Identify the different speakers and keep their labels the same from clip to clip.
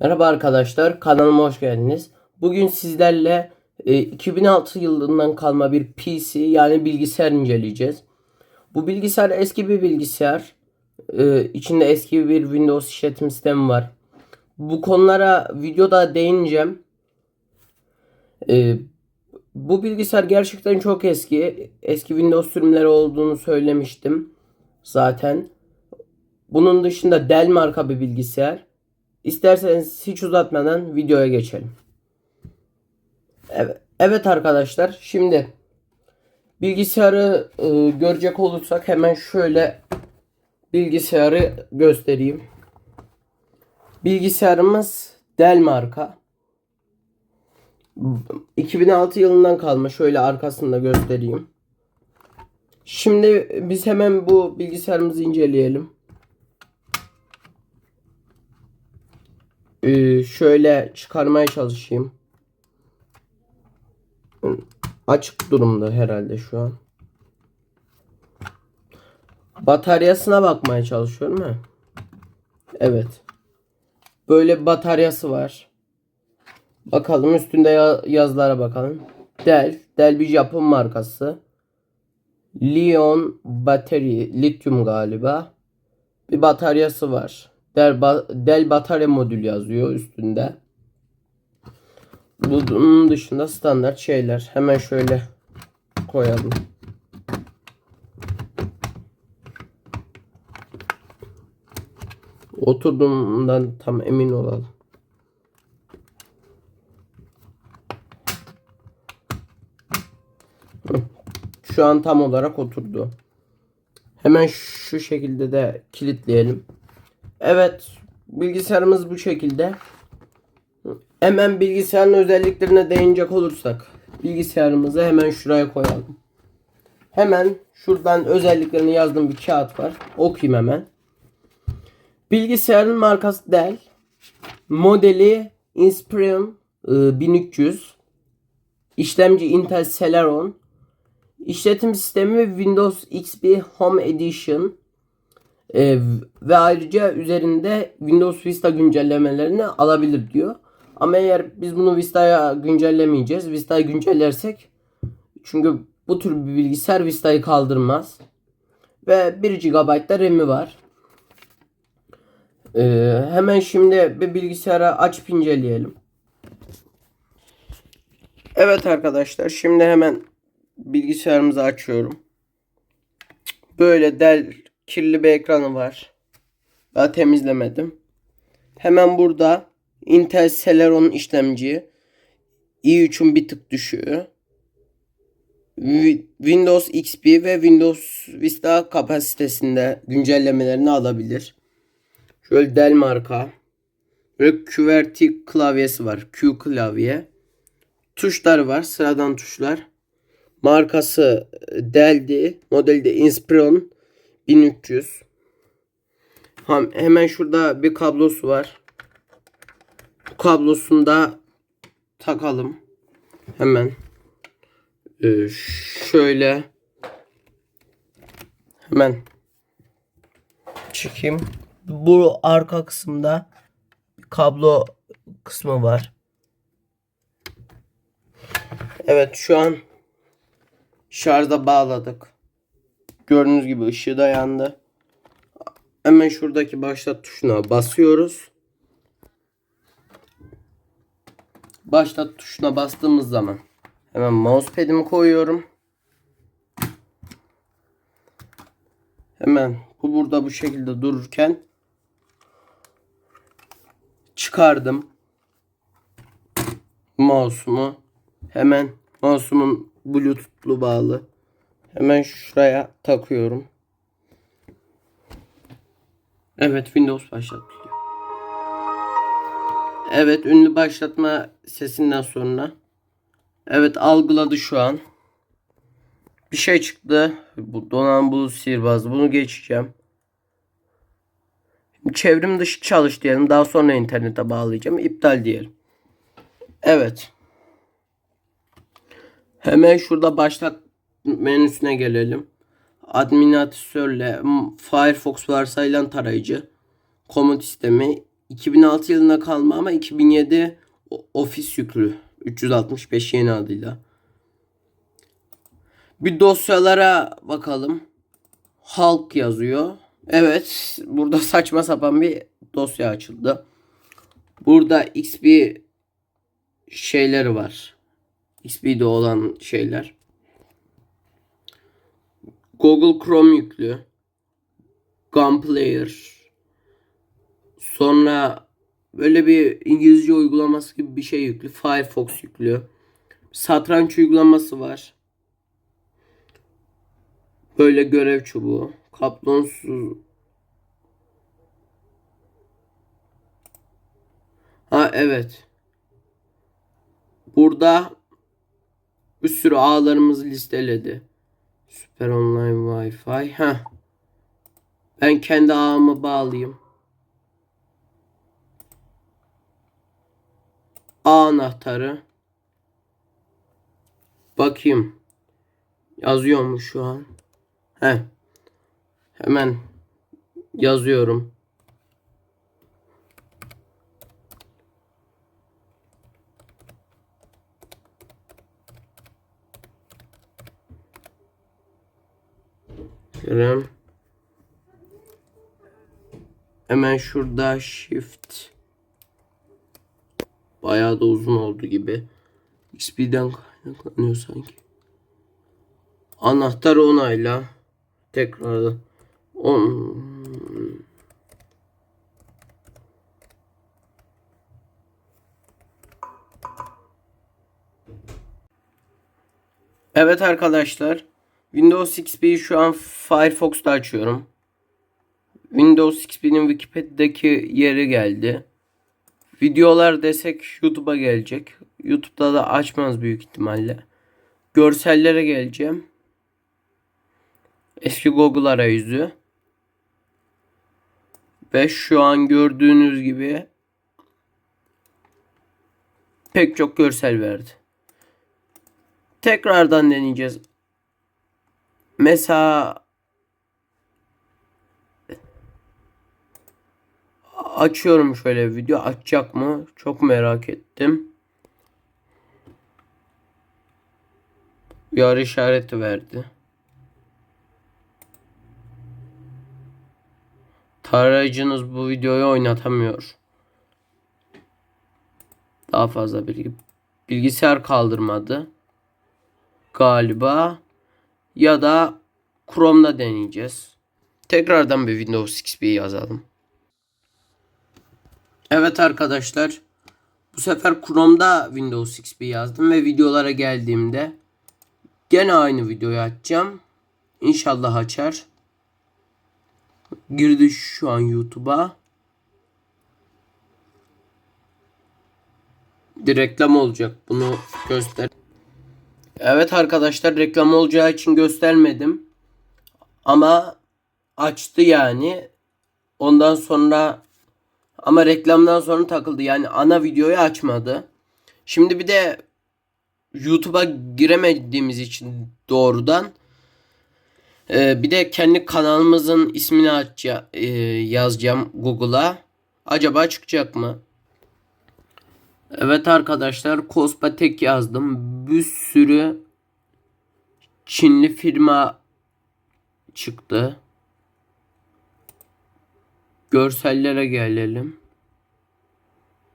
Speaker 1: Merhaba arkadaşlar, kanalıma hoş geldiniz. Bugün sizlerle e, 2006 yılından kalma bir PC yani bilgisayar inceleyeceğiz. Bu bilgisayar eski bir bilgisayar. E, içinde eski bir Windows işletim sistemi var. Bu konulara videoda değineceğim. E, bu bilgisayar gerçekten çok eski. Eski Windows sürümleri olduğunu söylemiştim zaten. Bunun dışında Dell marka bir bilgisayar. İsterseniz hiç uzatmadan videoya geçelim. Evet, evet arkadaşlar şimdi bilgisayarı e, görecek olursak hemen şöyle bilgisayarı göstereyim. Bilgisayarımız Dell marka. 2006 yılından kalma şöyle arkasını da göstereyim. Şimdi biz hemen bu bilgisayarımızı inceleyelim. Ee, şöyle çıkarmaya çalışayım. Açık durumda herhalde şu an. Bataryasına bakmaya çalışıyorum ha. Evet. Böyle bir bataryası var. Bakalım üstünde ya- yazılara bakalım. Dell. Dell bir Japon markası. Lion Battery. Lityum galiba. Bir bataryası var. Dell, ba- Dell batarya modül yazıyor üstünde. Bunun dışında standart şeyler. Hemen şöyle koyalım. Oturduğundan tam emin olalım. Şu an tam olarak oturdu. Hemen şu şekilde de kilitleyelim. Evet, bilgisayarımız bu şekilde. Hemen bilgisayarın özelliklerine değinecek olursak, bilgisayarımızı hemen şuraya koyalım. Hemen şuradan özelliklerini yazdığım bir kağıt var. Okuyayım hemen. Bilgisayarın markası Dell. Modeli Inspiron e, 1300. İşlemci Intel Celeron. İşletim sistemi Windows XP Home Edition. Ee, ve ayrıca üzerinde Windows Vista güncellemelerini alabilir diyor. Ama eğer biz bunu Vista'ya güncellemeyeceğiz. Vista'yı güncellersek çünkü bu tür bir bilgisayar Vista'yı kaldırmaz. Ve 1 GB da RAM'i var. Ee, hemen şimdi bir bilgisayara açıp inceleyelim. Evet arkadaşlar şimdi hemen bilgisayarımızı açıyorum. Böyle Dell kirli bir ekranı var. Daha temizlemedim. Hemen burada Intel Celeron işlemci i3'ün bir tık düşüğü. Wi- Windows XP ve Windows Vista kapasitesinde güncellemelerini alabilir. Şöyle Dell marka. Böyle QWERTY klavyesi var. Q klavye. Tuşları var. Sıradan tuşlar. Markası Dell'di. Modeli de Inspiron 1300. Hem- Hemen şurada bir kablosu var. Bu kablosunu da takalım. Hemen. Ee, şöyle. Hemen. Çekeyim. Bu arka kısımda kablo kısmı var. Evet şu an şarja bağladık. Gördüğünüz gibi ışığı da yandı. Hemen şuradaki başlat tuşuna basıyoruz. Başlat tuşuna bastığımız zaman hemen mousepad'imi koyuyorum. Hemen bu burada bu şekilde dururken çıkardım mouse'umu. Hemen mouse'umun bluetooth'lu bağlı. Hemen şuraya takıyorum. Evet Windows başlatılıyor. Evet ünlü başlatma sesinden sonra. Evet algıladı şu an. Bir şey çıktı. Bu donan bulut sihirbazı. Bunu geçeceğim. Şimdi çevrim dışı çalış diyelim. Daha sonra internete bağlayacağım. İptal diyelim. Evet. Hemen şurada başlat menüsüne gelelim. Administratörle Firefox varsayılan tarayıcı, komut sistemi, 2006 yılında kalma ama 2007 o- ofis yüklü. 365 yeni adıyla. Bir dosyalara bakalım. Halk yazıyor. Evet, burada saçma sapan bir dosya açıldı. Burada XP şeyleri var. XP'de olan şeyler. Google Chrome yüklü. Gunplayer. Sonra böyle bir İngilizce uygulaması gibi bir şey yüklü. Firefox yüklü. Satranç uygulaması var. Böyle görev çubuğu. Kaplonsuz. Ha evet. Burada bir sürü ağlarımızı listeledi. Süper online Wi-Fi. Ha. Ben kendi ağımı bağlayayım. A anahtarı. Bakayım. Yazıyor mu şu an? He. Hemen yazıyorum. Kerem. Hemen şurada shift. Bayağı da uzun oldu gibi. XP'den kaynaklanıyor sanki. Anahtar onayla. Tekrar on Evet arkadaşlar. Windows XP'yi şu an Firefox'ta açıyorum. Windows XP'nin Wikipedia'daki yeri geldi. Videolar desek YouTube'a gelecek. YouTube'da da açmaz büyük ihtimalle. Görsellere geleceğim. Eski Google arayüzü. Ve şu an gördüğünüz gibi pek çok görsel verdi. Tekrardan deneyeceğiz. Mesela açıyorum şöyle video açacak mı? Çok merak ettim. Uyar işareti verdi. Tarayıcınız bu videoyu oynatamıyor. Daha fazla bilgi. Bilgisayar kaldırmadı. Galiba. Ya da Chrome'da deneyeceğiz. Tekrardan bir Windows XP yazalım. Evet arkadaşlar. Bu sefer Chrome'da Windows XP yazdım ve videolara geldiğimde gene aynı videoyu açacağım. İnşallah açar. Girdi şu an YouTube'a. Bir reklam olacak. Bunu göster. Evet arkadaşlar reklam olacağı için göstermedim. Ama açtı yani. Ondan sonra ama reklamdan sonra takıldı. Yani ana videoyu açmadı. Şimdi bir de YouTube'a giremediğimiz için doğrudan ee, bir de kendi kanalımızın ismini açacağım, yazacağım Google'a. Acaba çıkacak mı? Evet arkadaşlar Kospatek yazdım. Bir sürü Çinli firma çıktı. Görsellere gelelim.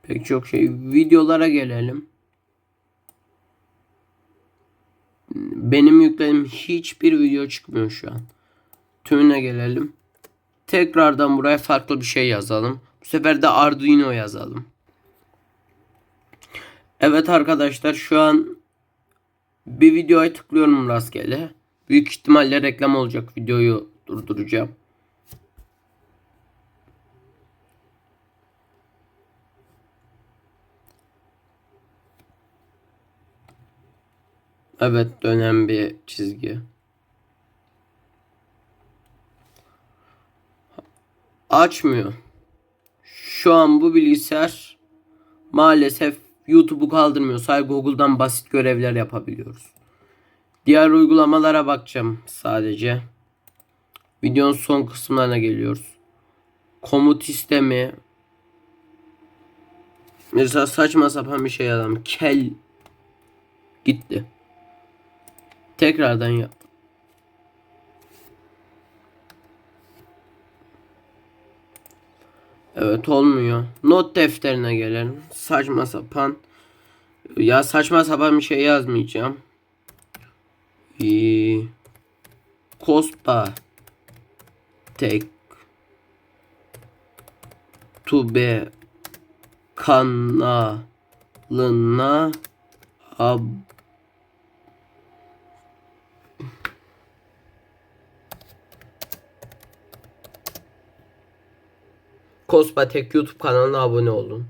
Speaker 1: Pek çok şey. Videolara gelelim. Benim yüklediğim hiçbir video çıkmıyor şu an. Tümüne gelelim. Tekrardan buraya farklı bir şey yazalım. Bu sefer de Arduino yazalım. Evet arkadaşlar şu an bir videoya tıklıyorum rastgele. Büyük ihtimalle reklam olacak. Videoyu durduracağım. Evet dönen bir çizgi. Açmıyor. Şu an bu bilgisayar maalesef YouTube'u kaldırmıyor. Sadece Google'dan basit görevler yapabiliyoruz. Diğer uygulamalara bakacağım sadece. Videonun son kısımlarına geliyoruz. Komut sistemi. Mesela saçma sapan bir şey adam. Kel gitti. Tekrardan yap. Evet olmuyor. Not defterine gelelim. Saçma sapan. Ya saçma sapan bir şey yazmayacağım. Ee, Kospa tek tube kanalına ab Kospatek YouTube kanalına abone olun.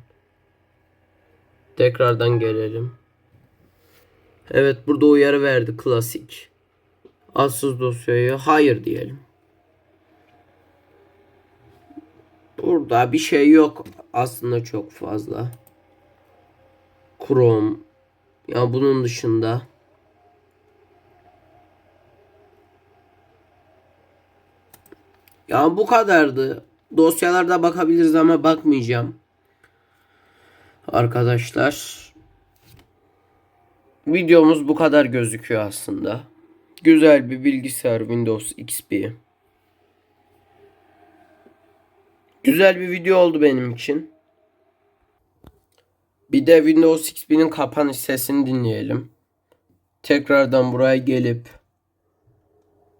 Speaker 1: Tekrardan gelelim. Evet burada uyarı verdi klasik. Atsız dosyayı hayır diyelim. Burada bir şey yok aslında çok fazla. Chrome. Ya bunun dışında. Ya bu kadardı. Dosyalarda bakabiliriz ama bakmayacağım. Arkadaşlar. Videomuz bu kadar gözüküyor aslında. Güzel bir bilgisayar Windows XP. Güzel bir video oldu benim için. Bir de Windows XP'nin kapanış sesini dinleyelim. Tekrardan buraya gelip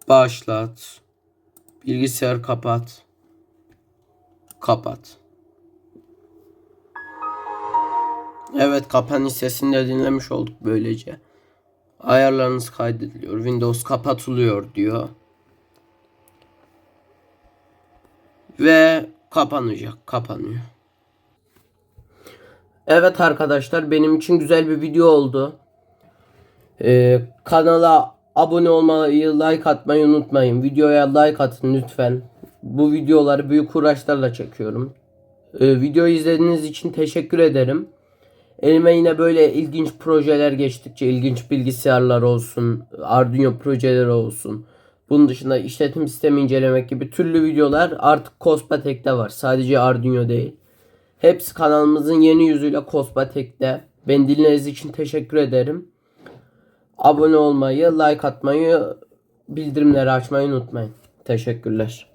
Speaker 1: başlat. Bilgisayar kapat. Kapat. Evet kapanış sesini de dinlemiş olduk böylece. Ayarlarınız kaydediliyor. Windows kapatılıyor diyor. Ve kapanacak. Kapanıyor. Evet arkadaşlar benim için güzel bir video oldu. Ee, kanala abone olmayı, like atmayı unutmayın. Videoya like atın lütfen. Bu videoları büyük uğraşlarla çekiyorum. Ee, videoyu izlediğiniz için teşekkür ederim. Elime yine böyle ilginç projeler geçtikçe ilginç bilgisayarlar olsun, Arduino projeleri olsun. Bunun dışında işletim sistemi incelemek gibi türlü videolar artık Kospatek'te var. Sadece Arduino değil. Hepsi kanalımızın yeni yüzüyle Kospatek'te. Ben dinlediğiniz için teşekkür ederim. Abone olmayı, like atmayı, bildirimleri açmayı unutmayın. Teşekkürler.